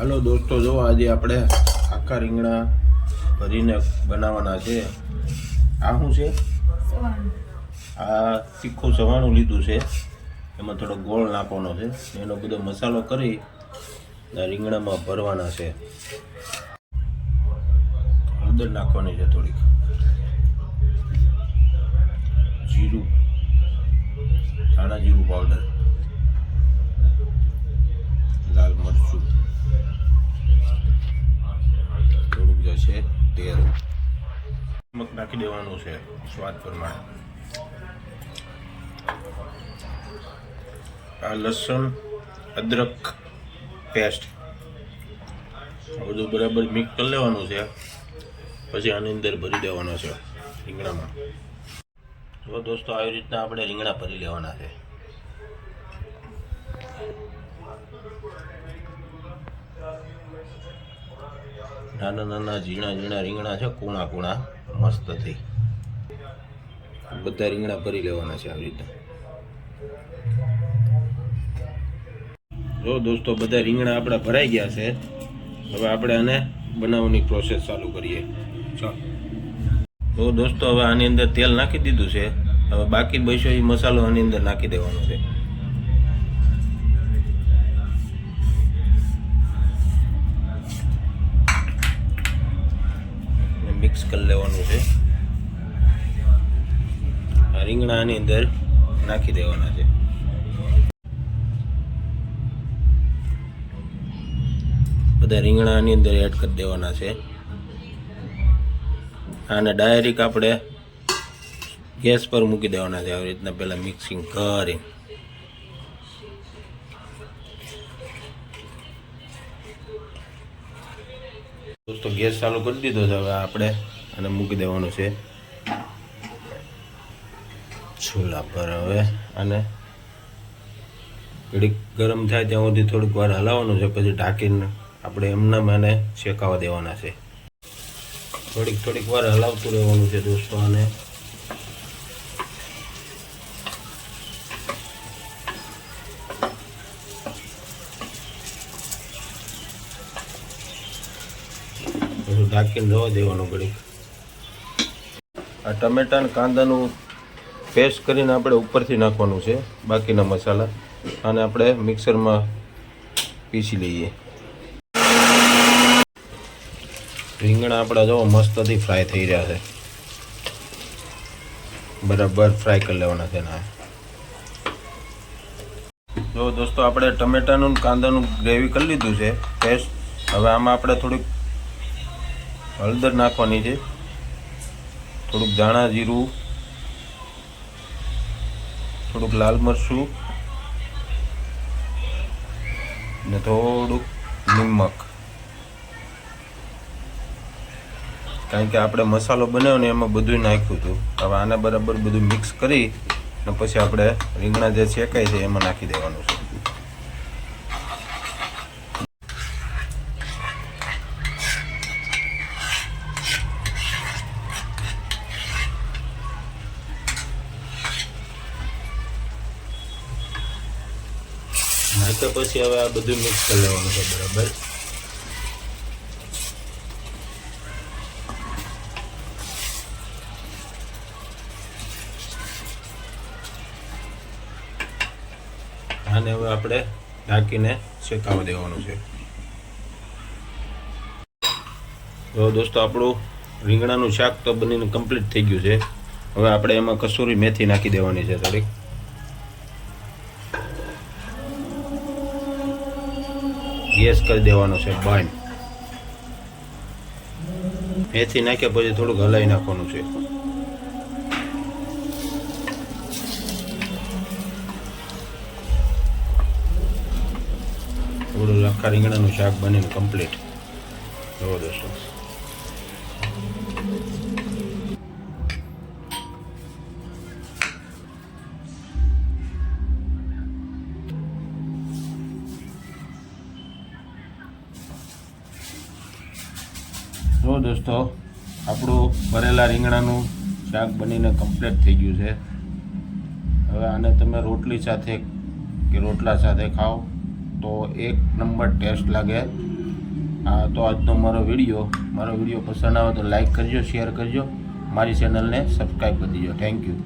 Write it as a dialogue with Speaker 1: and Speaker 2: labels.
Speaker 1: હાલો દોસ્તો, જો આજે આપણે આખા રીંગણા ભરીને બનાવવાના છે. આ શું છે? આ તીખું સવાણું લીધું છે. એમાં થોડો ગોળ નાખવાનો છે. એનો બધો મસાલો કરી રીંગણામાં ભરવાના છે. હળદર નાખવાની છે થોડીક. જીરું, ધાણા જીરું પાવડર નાખી દેવાનું છે સ્વાદ પ્રમાણે. આ લસણ, અદરક, પેસ્ટ. બધું બરાબર મિક્સ કરી લેવાનું છે. પછી આની અંદર ભરી દેવાનો છે, રીંગણામાં. જો દોસ્તો, આવી રીતના આપણે રીંગણા ભરી લેવાના છે. નાના નાના ઝીણા ઝીણા રીંગણા છે કૂણા કૂણા મસ્તથી બધા રીંગણા ભરી લેવાના છે આવી રીતે. જો દોસ્તો, બધા રીંગણા આપણા ભરાઈ ગયા છે. હવે આપણે આને બનાવવાની પ્રોસેસ ચાલુ કરીએ. તો દોસ્તો, હવે આની અંદર તેલ નાખી દીધું છે. હવે બાકી બસો એ મસાલો આની અંદર નાખી દેવાનો છે. મિક્સ કરી લેવાનું છે. આ રીંગણાની અંદર નાખી દેવાના છે. બધા રીંગણાની અંદર એડ કરી દેવાના છે. આને ડાયરેક્ટ આપણે ગેસ પર મૂકી દેવાના છે. આવી રીતના પહેલાં મિક્સિંગ કરી દોસ્તો, ગેસ ચાલુ કરી દીધો છે, હવે આપણે અને મૂકી દેવાનું છે. ચૂલા પર હવે અને ઘડીક ગરમ થાય ત્યાં સુધી થોડીક વાર હલાવવાનું છે, પછી ઢાંકીને આપણે એમના મને શેકાવા દેવાના છે. થોડીક થોડીક વાર હલાવતું રહેવાનું છે દોસ્તો આને પછી ઢાંકીને રવા દેવાનું ઘડી આ ટમેટા અને કાંદાનું પેસ્ટ કરીને આપણે ઉપરથી નાખવાનું છે, બાકીના મસાલા, અને આપણે મિક્સરમાં પીસી લઈએ. રીંગણા આપણા જો મસ્તથી ફ્રાય થઈ રહ્યા છે. બરાબર ફ્રાય કરી લેવાના છે એના જો દોસ્તો, આપણે ટમેટાનું ને કાંદાનું ગ્રેવી કરી લીધું છે પેસ્ટ હવે આમાં આપણે થોડીક હળદર નાખવાની છે. થોડુંક ધાણા જીરું, થોડુંક લાલ મરચું, ને થોડુંક નિમક. કારણ કે આપણે મસાલો બનાવ્યો ને એમાં બધું નાખ્યું હતું. હવે આને બરાબર બધું મિક્સ કરી ને પછી આપણે રીંગણા જે શેકાય છે એમાં નાખી દેવાનું છે. નાખ્યા પછી હવે આ બધું મિક્સ કરી લેવાનું છે, બરાબર? આને હવે આપણે ઢાંકીને શેકાવા દેવાનું છે. તો દોસ્તો, આપણું રીંગણાનું શાક તો બનીને કમ્પ્લીટ થઈ ગયું છે. હવે આપણે એમાં કસૂરી મેથી નાખી દેવાની છે થોડીક ગેસ કરી દેવાનો છે, બંધ. મેથી નાખ્યા પછી થોડુંક હલાવી નાખવાનું છે. થોડું આખા રીંગણાનું શાક બનીને કમ્પ્લીટ જોવો દોસ્તો જો દોસ્તો, આપણું ભરેલા રીંગણાનું શાક બનીને કમ્પ્લીટ થઈ ગયું છે. હવે આને તમે રોટલી સાથે કે રોટલા સાથે ખાઓ, તો એક નંબર ટેસ્ટ લાગે. આ તો આજનો મારો વીડિયો. મારો વીડિયો પસંદ આવે તો લાઈક કરજો, શેર કરજો. મારી ચેનલને સબસ્ક્રાઈબ કરી દીજો. Thank you